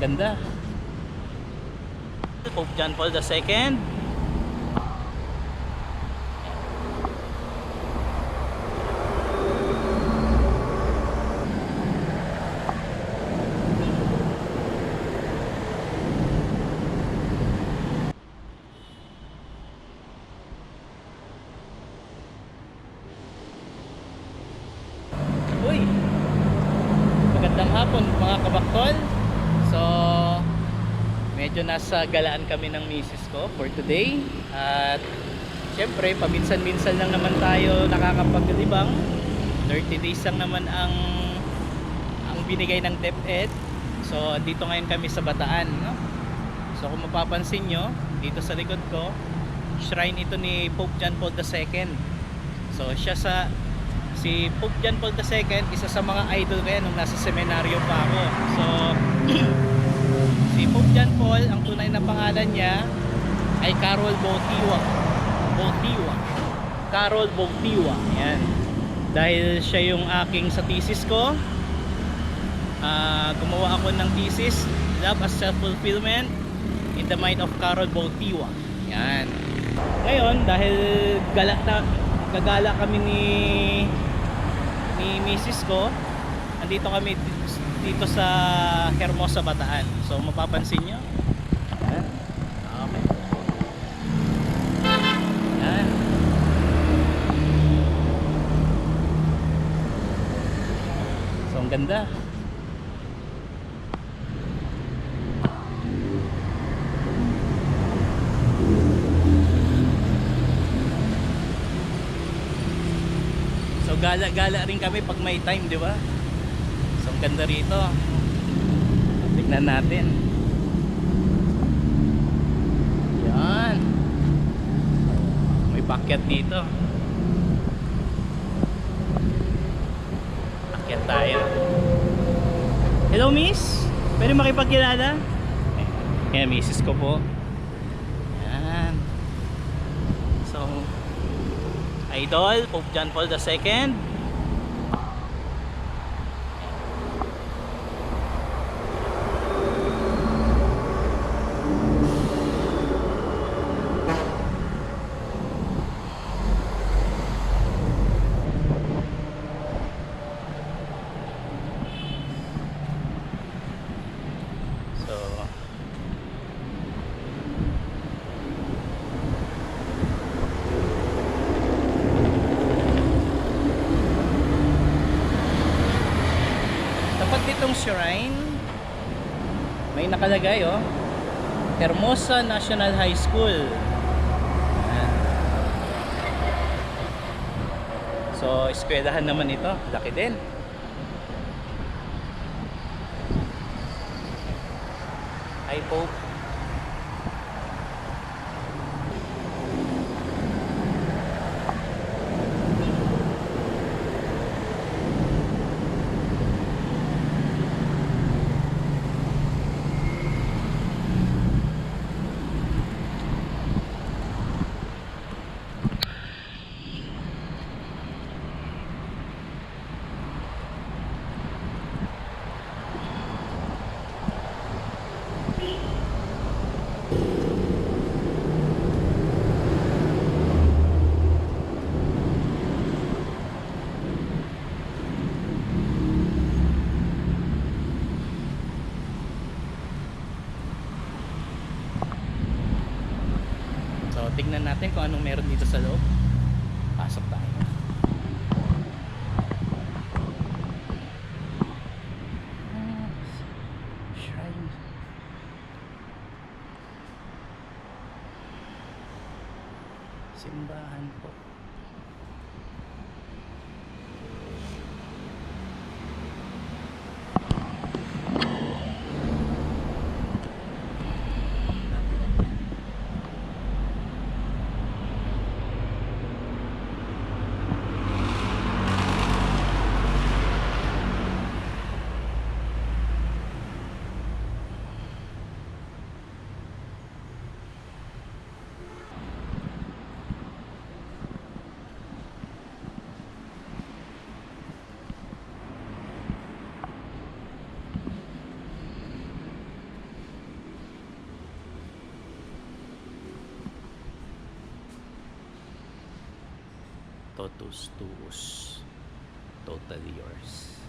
ganda. Pope John Paul II. Medyo nasa galaan kami ng misis ko for today. At syempre, paminsan-minsan lang naman tayo nakakapaglibang. 30 days lang naman ang ang binigay ng DepEd. So, dito ngayon kami sa Bataan, no? So, kung mapapansin nyo, dito sa likod ko, shrine ito ni Pope John Paul II. So, siya sa si Pope John Paul II, isa sa mga idol ko nung nasa seminaryo pa ako. So, si Pope John Paul, ang tunay na pangalan niya ay Carol Bautiwa. Bautiwa. Carol Bautiwa. Yan. Dahil siya yung aking sa thesis ko, ah, gumawa ako ng thesis, Love as Self-Fulfillment in the Mind of Carol Bautiwa. Yan. Ngayon, dahil gala na, gagala kami ni ni Mrs. ko andito kami dito sa Hermosa Bataan. So mapapansin nyo. Yan okay. Yan so ang ganda. So gala-gala rin kami pag may time, di ba? So ang ganda rito. Tignan natin. Yan. May pakyat dito. Pakyat tayo. Hello miss? Pwede makipagkilala? Yan, misis ko po. Yan. So, Idol, Pope John Paul II. So, Nitong shrine, may nakalagay oh, Hermosa National High School. Ayan. So, eskwelahan naman ito. Laki din. Hi, Pope. So, tignan natin kung anong meron dito sa loob. Pasok tayo. Ah. Simbahan po. Totus tuus. Totally yours.